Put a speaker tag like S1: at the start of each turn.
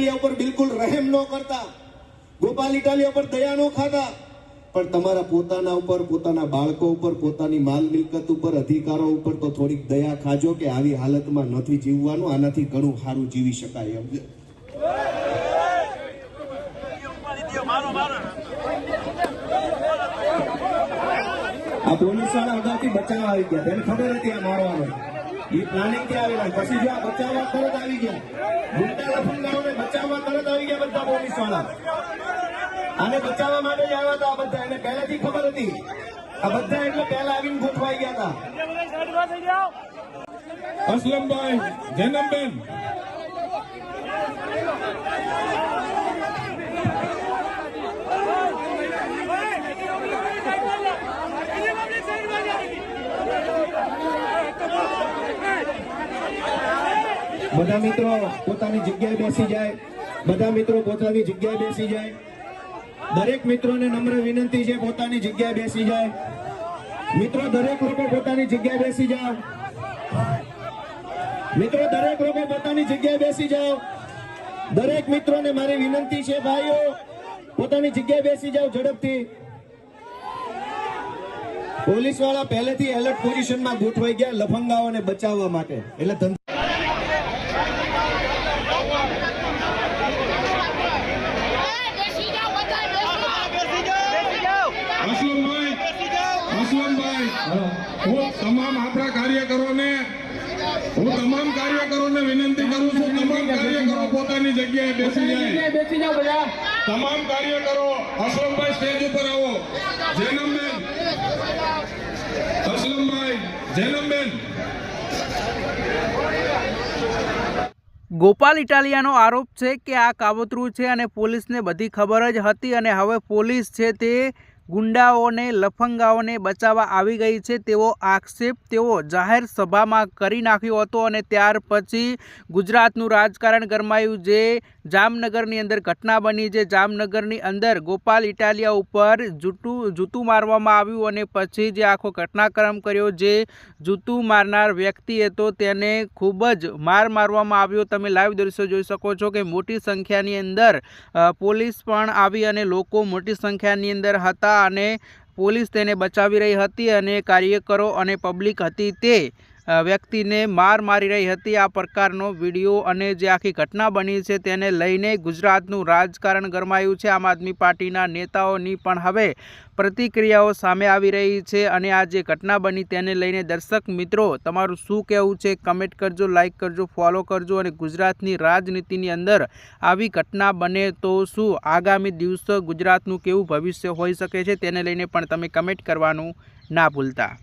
S1: ઇટાલિયા ઉપર બિલકુલ રહેમ ન કરતા. ગોપાલ ઇટાલિયા ઉપર દયા ન ખાતા. પણ તમારા પોતાના ઉપર, પોતાના બાળકો ઉપર, પોતાની માલ મિલકત ઉપર, અધિકારો ઉપર તો થોડીક દયા ખાજો કે આવી હાલતમાં નથી જીવવાનું, આનાથી ઘણું સારું જીવી શકાય એમ. આ પોલીસવાળા અગાઉથી બચાવવા આવી ગયા. તેને ખબર હતી આ મારવાનો? એ પ્લાનિંગથી આવેલા? પછી જો આ બચાવવા તરત આવી ગયા. ગુંડા લફંગાઓને બચાવવા તરત આવી ગયા બધા પોલીસવાળા આને બચાવવા માટે જ આવ્યા હતા બધા. એને પહેલાથી ખબર હતી. આ બધા એટલે પહેલા આવીને ગોઠવાઈ ગયા હતા.
S2: અસલમભાઈ, જૈનમબેન.
S1: બધા મિત્રો પોતાની જગ્યાએ બેસી જાય. બધા મિત્રો પોતાની જગ્યાએ બેસી જાય. દરેક મિત્રોને નમ્ર વિનંતી છે પોતાની જગ્યાએ બેસી જાય. મિત્રો, દરેક લોકો પોતાની જગ્યાએ બેસી જાઓ. મિત્રો, દરેક લોકો પોતાની જગ્યાએ બેસી જાઓ. દરેક મિત્રોને મારી વિનંતી છે, ભાઈઓ, પોતાની જગ્યાએ બેસી જાઓ ઝડપથી. પોલીસવાળા પહેલેથી એલર્ટ પોઝિશનમાં ગોઠવાઈ ગયા લફંગાઓને બચાવવા માટે. એટલે ધંધા
S3: બેસી જાઓ બધા બેસી જાઓ
S2: અસલમભાઈ અસલમભાઈ હું તમામ આપણા કાર્યકરોને હું તમામ કાર્યકરોને વિનંતી કરું છું તમામ કાર્યકરો પોતાની જગ્યાએ બેસી જાય.
S4: બેસી જાઓ બધા.
S2: તમામ કાર્યકરો અશોકભાઈ સ્ટેજ ઉપર આવો. જૈનમબેન. અસલમભાઈ જૈનમબેન.
S5: ગોપાલ ઇટાલિયાનો આરોપ છે કે આ કાવતરું છે અને પોલીસને બધી ખબર જ હતી અને હવે પોલીસ છે તે ગુંડાઓને, લફંગાઓને બચાવવા આવી ગઈ છે તેવો આક્ષેપ તેઓ જાહેર સભામાં કરી નાખ્યો હતો અને ત્યાર પછી ગુજરાતનું રાજકારણ ગરમાયું જે જામનગરની અંદર ઘટના બની જે જામનગરની અંદર ગોપાલ ઇટાલિયા ઉપર જૂતું જૂતું મારવામાં આવ્યું અને પછી જે આખો ઘટનાક્રમ કર્યો જે જૂતું મારનાર વ્યક્તિ હતો તેને ખૂબ જ માર મારવામાં આવ્યો. તમે લાઈવ દ્રશ્યો જોઈ શકો છો કે મોટી સંખ્યાની અંદર પોલીસ પણ આવી અને લોકો મોટી સંખ્યાની અંદર હતા અને પોલીસ તેને બચાવી રહી હતી અને કાર્યકરો અને પબ્લિક હતી તે વ્યક્તિને માર મારી રહી હતી. આ પ્રકારનો વીડિયો અને જે આખી ઘટના બની છે તેને લઈને ગુજરાતનું રાજકારણ ગરમાયું છે. આમ આદમી પાર્ટીના નેતાઓની પણ હવે પ્રતિક્રિયાઓ સામે આવી રહી છે અને આ જે ઘટના બની તેને લઈને દર્શક મિત્રો, તમારું શું કહેવું છે? કમેન્ટ કરજો લાઇક કરજો, ફોલો કરજો અને ગુજરાતની રાજનીતિની અંદર આવી ઘટના બને તો શું? આગામી દિવસો ગુજરાતનું કેવું ભવિષ્ય હોઈ શકે છે? તેને લઈને પણ તમે કમેન્ટ કરવાનું ના ભૂલતા.